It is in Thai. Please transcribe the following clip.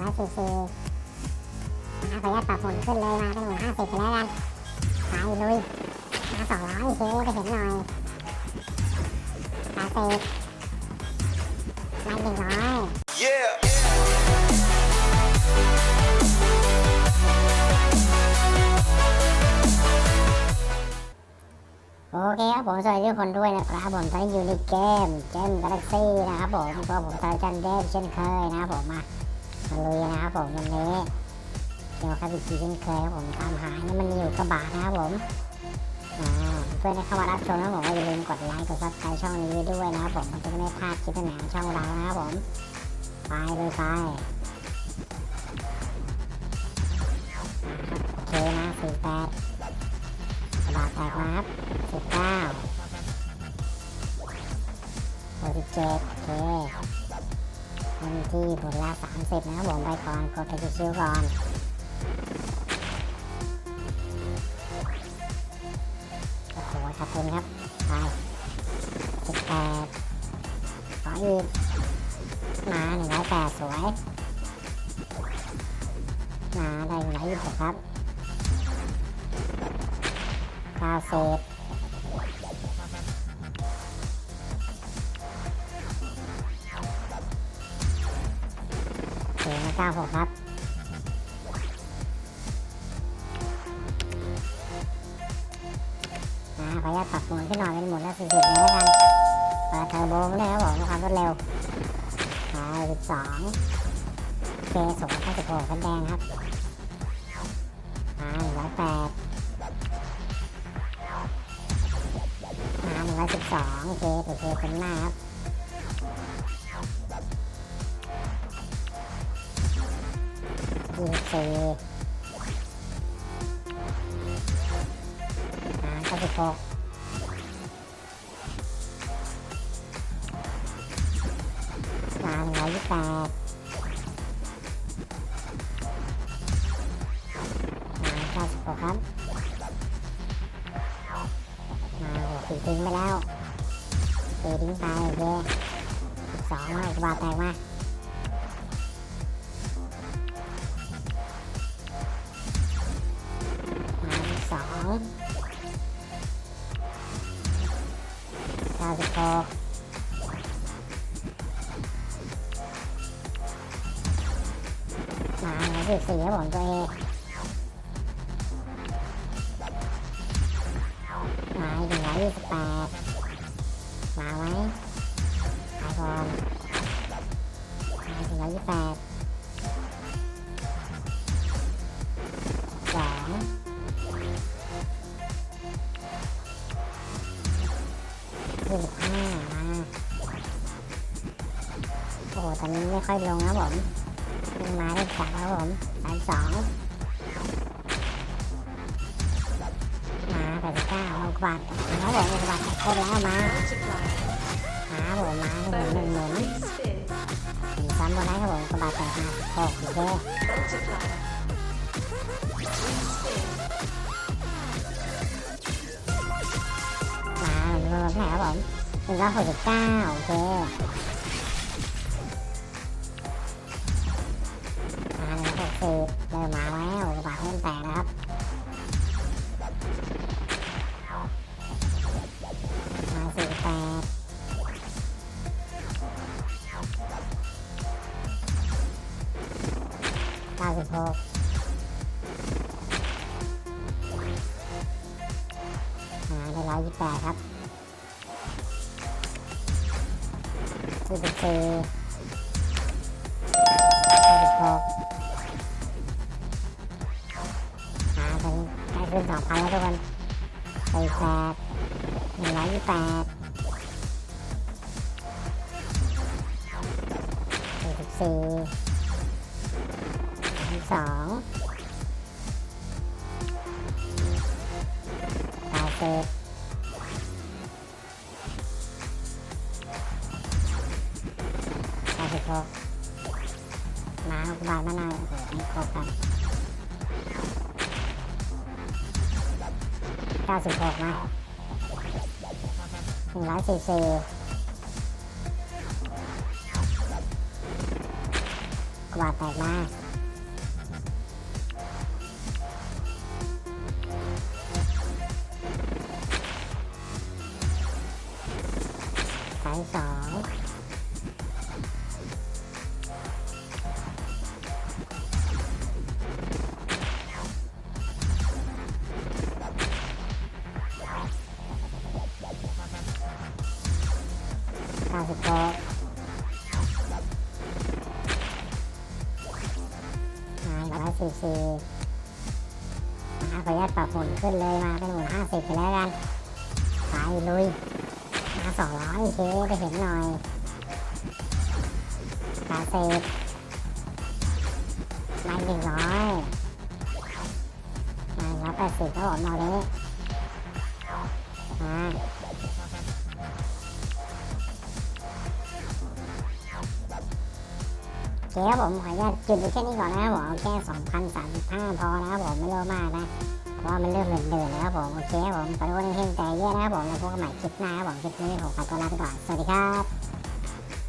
ร้อยสี่สิบนะขออนุญาตปรับหมุนขึ้นเลยมาเป็นหมุนห้าสิบไปแล้วกันไปลุยมาสองร้อยเคไปเห็นหน่อยตาเซฟมาหนึ่งร้อย Yeah. โอเคครับผมสวัสดีทุกคนด้วยนะครับผมตอนนี้อยู่ในเกมเกมกาแล็กซี่นะครับผมก็ผมตาจันเดฟเช่นเคยนะครับผมมา มาลุยนะครับผมวันนี้เดี๋ยวครับอีกทีเช่นเคยครับผมตามหานี่มันมีอยู่กระบะนะครับผมอ่าเพื่อนที่เข้ามารับชมนะผมอย่าลืมกดไลค์กดซับสไครต์ช่องนี้ด้วยนะครับผมมันจะไม่พลาดคลิปหม่ๆของช่องเรานะครับผมไปเลยไปโอเคนะสี่แปดกระบะแตกมาครับสิบเก้าหกสิบเจ็ดโอเค เงินที่ผลละสามสิบนะครับผมไปก่อนกดไปชิวก่อนโอ้โหขาดทุนครับไปสิบแปดขออีกมาหนึ่งร้อยแปดสวย มาได้หนึ่งร้อยยี่สิบครับเก้าสิบ หน้าหกครับอ่าขออนุญาตปรับหมุนขึ้นหน่อยเป็นหมุนละสี่สิบเลยแล้วกันเปิดเทอร์โบเลยครับผมความรวดเร็วอ่าสิบสองเคสูงเก้าสิบหกคันแดงครับอ่าหนึ่งร้อยแปดอ่าหนึ่งร้อยสิบสองเคตัวเคเป็นหน้าครับ ยี่สิบสี่อ่าเก้าสิบหกมาหนึ่งร้อยยี่สิบแปดมาเก้าสิบหกครับ มาโอ้สี่ทิ้งไปแล้วสี่ทิ้งไปโอเคสิบสองมาอุกกาบาแตกมา สองเก้าสิบหกมาหนึ่งสิบสี่ครับผมตัวเองมาหนึ่งร้อยยี่สิบแปด ยี่สิบห้ามาโอ้ตอนนี้ไม่ค่อยลงนะผมลงมาได้จับแล้วผมสามสองมาแปดเก้าลงกวาดแล้วผมลงกวาดครบแล้วมาหาผมมาหนึ่งหนึ่งหนึ่งหนึ่งซ้ำบนได้ครับผมกระบาดแตกมาหกโอเค มาหนึ่งแบบไหนครับผมหนึ่งร้อยหกสิบเก้าโอเคมาหนึ่งหกสิบเริ่มมาแล้วกระบะเริ่มแตกนะครับมาสี่แปดเก้าสิบหกมาได้ร้อยยี่สิบแปดครับ สี่สิบสี่เก้าสิบหกหาเป็นใกล้ขึ้นสองพันแล้วทุกคนสี่แปดหนึ่งร้อยยี่สิบแปดสี่สิบสี่สามสองแปดสิบ แปดสิบหกมาหกบาทมะนาวโอ้โหไม่ครบกันเก้าสิบหกนะหนึ่งร้อยสี่สิบกวาดแตกมาสายสอง เก้าสิบหกมาร้อยสี่สี่มาขออนุญาตปรับหมุนขึ้นเลยมาเป็นหมุนห้าสิบไปแล้วกันไปลุยมาสองร้อยเคไปเห็นหน่อยตาเซฟมาหนึ่งร้อยมาร้อยแปดสิบก็ผมเอาเลยมา เคครับผมขออนุญาตจุดแค่นี้ก่อนนะครับผมเอาแค่2,035พอนะครับผมไม่เร็วมากนะเพราะมันเริ่มเดินๆแล้วครับผมโอเคครับผมขอโทษที่เฮงใจเยอะนะครับผมแล้วพบกันใหม่คลิปหน้าครับผมคลิปนี้ผมขอตัวลาไปก่อนสวัสดีครับ